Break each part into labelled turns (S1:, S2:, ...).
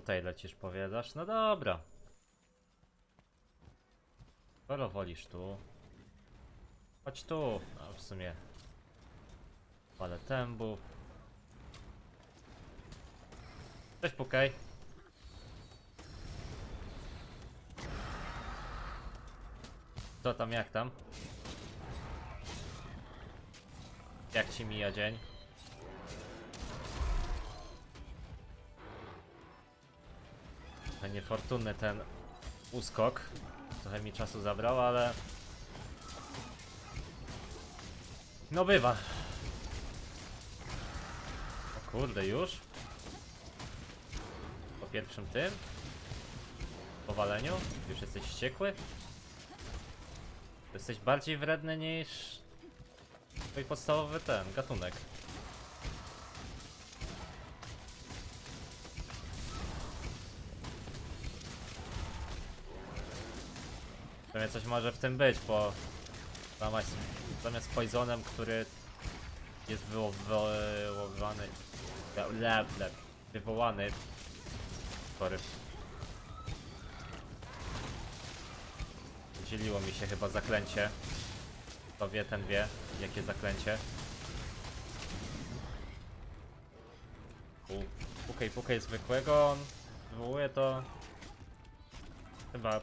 S1: Tutaj lecisz, powiadasz? No dobra. Skoro wolisz tu. Chodź tu. A w sumie. Palę tębów. Cześć, pukaj. Co tam, jak tam? Jak ci mija dzień? Trochę niefortunny ten uskok. Trochę mi czasu zabrał, ale... No bywa. O kurde, już? Po pierwszym tym? Powaleniu? Już jesteś wściekły? Jesteś bardziej wredny niż... Twój podstawowy ten, gatunek. Pewnie coś może w tym być, bo zamiast, zamiast poisonem, który jest wywoływany, lep, lep, wywołany, sorry. Dzieliło mi się chyba zaklęcie. To wie, ten wie, jakie zaklęcie. Pukaj, pukaj zwykłego, on wywołuje to chyba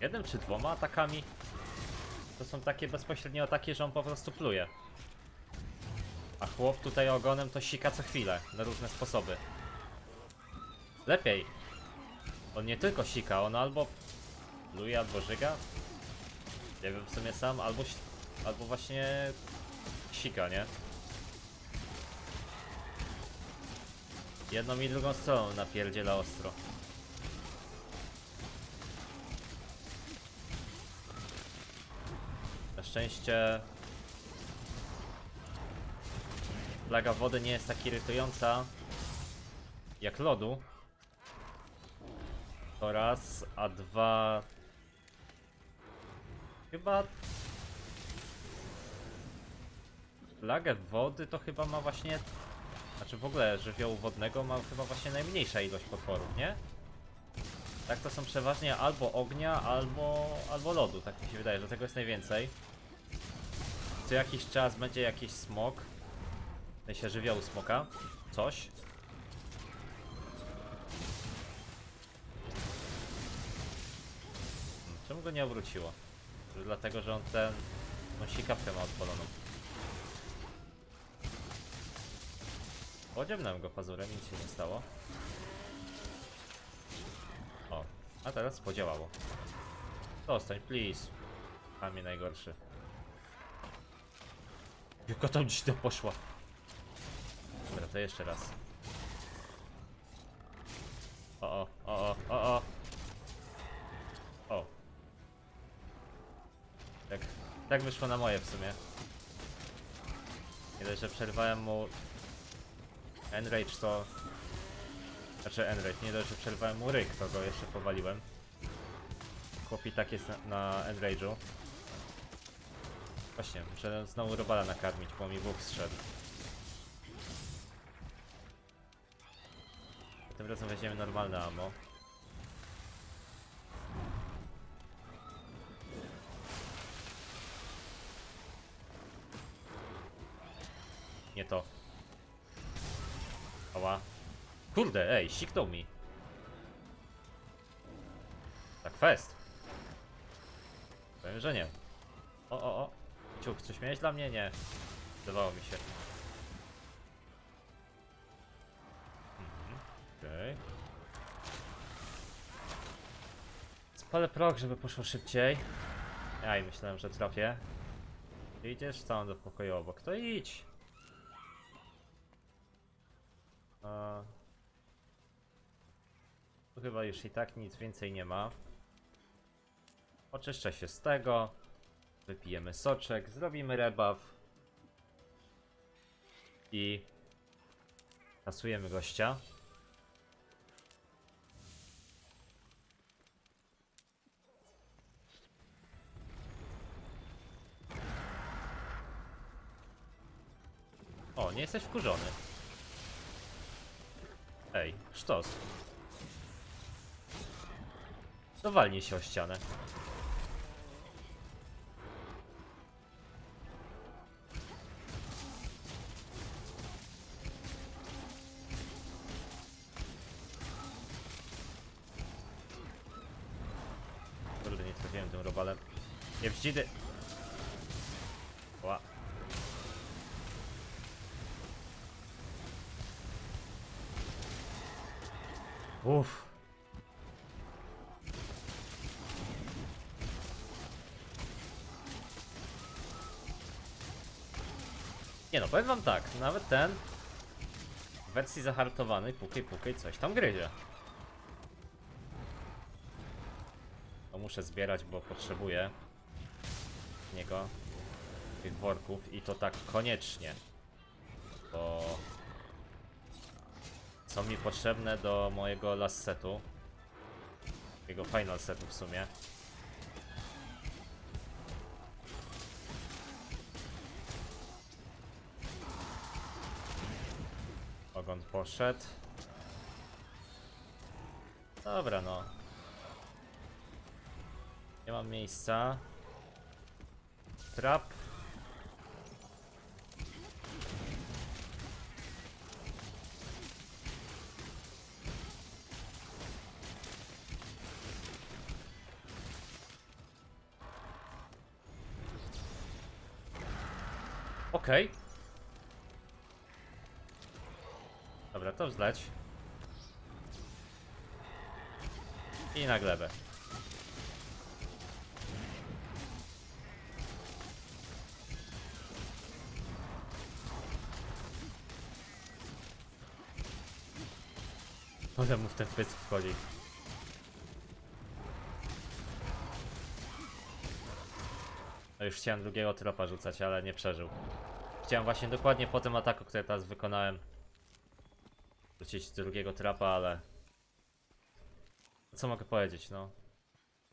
S1: jednym czy dwoma atakami. To są takie bezpośrednie ataki, że on po prostu pluje. A chłop tutaj ogonem to sika co chwilę, na różne sposoby. Lepiej. On nie tylko sika, on albo pluje, albo żyga. Nie wiem w sumie sam, albo, albo właśnie sika, nie? Jedną i drugą stroną napierdziela ostro. Szczęście plaga wody nie jest tak irytująca jak lodu. To raz, a dwa... Chyba... Plagę wody to chyba ma właśnie... Znaczy w ogóle żywiołu wodnego ma chyba właśnie najmniejsza ilość potworów, nie? Tak to są przeważnie albo ognia, albo, albo lodu, tak mi się wydaje, że tego jest najwięcej. Co jakiś czas będzie jakiś smok. W sensie żywiołu smoka. Coś. Czemu go nie obróciło? Czy dlatego, że on ten... tą sikawkę ma odpaloną. Podziemnąłem go pazurem, nic się nie stało. O, a teraz podziałało. Zostań, please. A mnie najgorszy. Jaka tam dziś to poszła? Dobra, to jeszcze raz. O, o, o, o, o, o. Tak, tak wyszło na moje w sumie. Nie dość, że przerwałem mu Enrage to... Znaczy Enrage, nie dość, że przerwałem mu ryk, to go jeszcze powaliłem. Chłopi tak jest na, na Enrage'u. Właśnie, muszę znowu robala nakarmić, bo mi Bóg zszedł. Tym razem weźmiemy normalne ammo. Nie to. Ała. Kurde, ej, siknął mi. Tak fest. Powiem, że nie. O, o, o. Ciuch, coś miałeś dla mnie? Nie. Zdawało mi się. Mhm, Okej. Spalę prog, żeby poszło szybciej. I myślałem, że trafię. Idziesz tam do pokoju obok. To idź. Tu chyba już i tak nic więcej nie ma. Oczyszczę się z tego. Wypijemy soczek, zrobimy rebuff. I kasujemy gościa. O, nie jesteś wkurzony. Ej, sztos. To walnie się o ścianę. Trafiłem tym robalem. Nie! Ła. Uff. Nie no, powiem wam tak, nawet ten w wersji zahartowanej, pukej, pukej, coś tam gryzie. Muszę zbierać, bo potrzebuję niego tych worków i to tak koniecznie. Bo są mi potrzebne do mojego last setu. Jego final setu w sumie. Ogon poszedł. Dobra no. Nie mam miejsca. Trap. Okej. Dobra, to zleć. I na glebę. Ale mu w ten pysk wchodzi. No już chciałem drugiego tropa rzucać, ale nie przeżył. Chciałem właśnie dokładnie po tym ataku, który teraz wykonałem rzucić drugiego trapa, ale... Co mogę powiedzieć, no?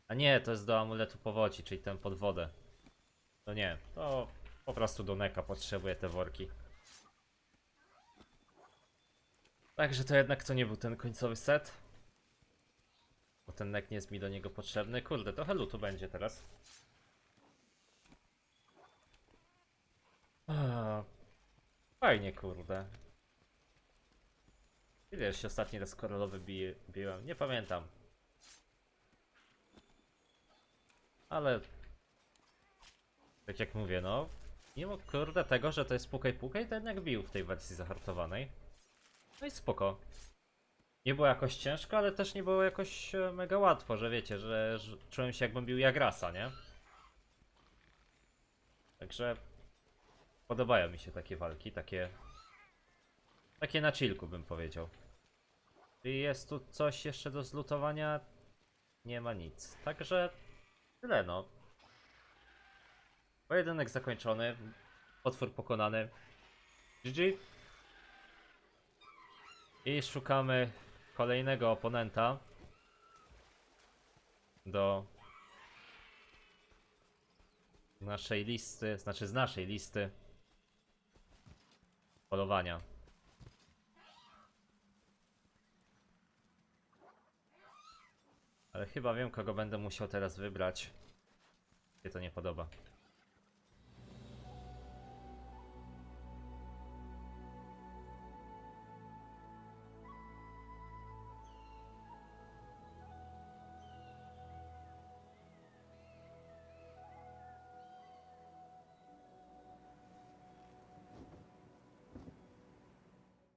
S1: A nie, to jest do amuletu powodzi, czyli ten pod wodę. To nie, to po prostu do neka potrzebuję te worki. Także to jednak to nie był ten końcowy set. Bo ten nek nie jest mi do niego potrzebny. Kurde, trochę lutu będzie teraz. Fajnie, kurde. Ile się ostatni raz koralowy biłem? Nie pamiętam. Ale... Tak jak mówię, no... Mimo kurde tego, że to jest pukaj pukaj, to jednak bił w tej wersji zahartowanej. No i spoko. Nie było jakoś ciężko, ale też nie było jakoś e, mega łatwo, że wiecie, że, że czułem się jakbym bił Jagrasa, nie? Także podobają mi się takie walki, takie takie na chillku bym powiedział. Czy jest tu coś jeszcze do zlutowania? Nie ma nic. Także tyle no. Pojedynek zakończony. Potwór pokonany. GG. I szukamy kolejnego oponenta do naszej listy, znaczy z naszej listy polowania. Ale chyba wiem, kogo będę musiał teraz wybrać. Mnie to nie podoba.